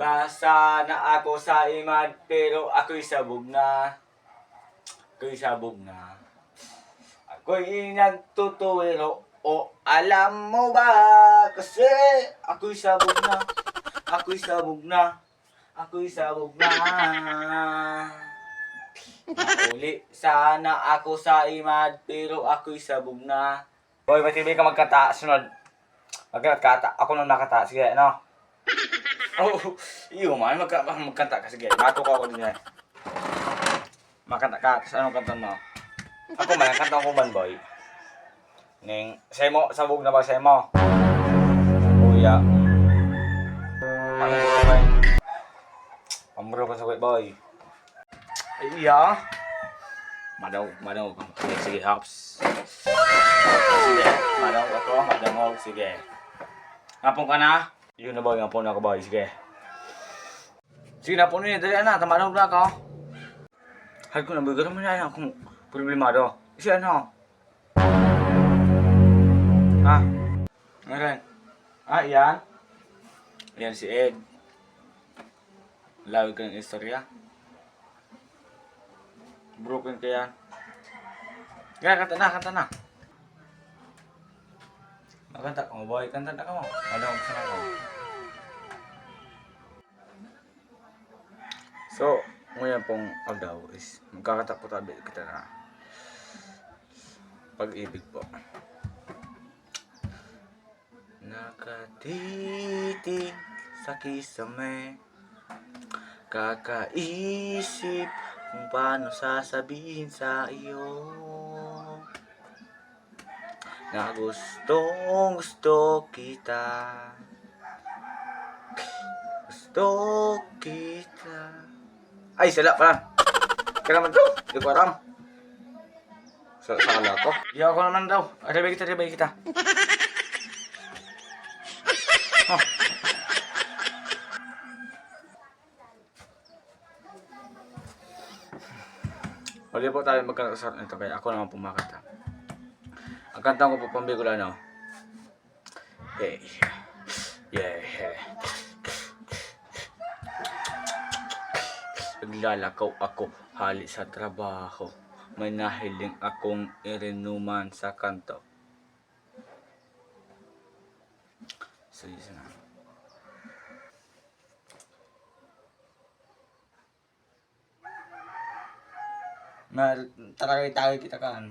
Iba sana ako sa imad, pero ako'y sabog na. Ako'y sabog na. Ako'y nagtutuwiro, o alam mo ba? Kasi ako'y sabog na. Ako'y sabog na. Ako'y sabog na. Mauli sana ako sa imad, pero ako'y sabog na. Boy, matibay ka magkata. Sunod. Magkata. Ako nung nakata. Sige, ano? Oh, iyo man. Magka, magkanta ka. Sige, mato ko ako din yan. Makanta ka. Tapos anong kanta mo? Ako man, kanta ko man, boy. Ning, semo, sabog na ba semo? Kuya. Ano ko ba? Pamuro ko sa kuya, boy. Ay, iya. Madaw, madaw. Sige, sige, hops. Sige, madaw ako, madaw sige. Ngapong ka na? Yun na boy, ngapong na ako boy, sige. Sige na po niya, dali na, tamadaw na ako. Hal ko na, bigyan mo na akong problema do. Isi ano? Ha? Ngayon. Ah, yan? Yan si Ed. Lawig ka ng istorya. Broken ka yan. Kaya, kanta na, kanta na. Magkanta ka mo, boy. Kanta na ka mo. Ano gusto na ko? So, ngayon pong aldaw is magkakanta po tabi kita na pag-ibig po. Nakatitig sa kisame Kakaisip kung paano sasabihin sa iyo. Na gustong gusto kita. Gusto kita Ay, sala pa Kaya naman to, di ko aram Sa sakala ko Di ako naman daw, aribay kita, aribay kita Oh. Huli po tayo magkakasar nito kaya ako naman pumakanta. Ang kanta ko po pambigulano. Yeah. Yeah. Naglalakaw ako hali sa trabaho. May nahiling akong irinuman sa kanto. So, yun na. Talaga tayo kita kan.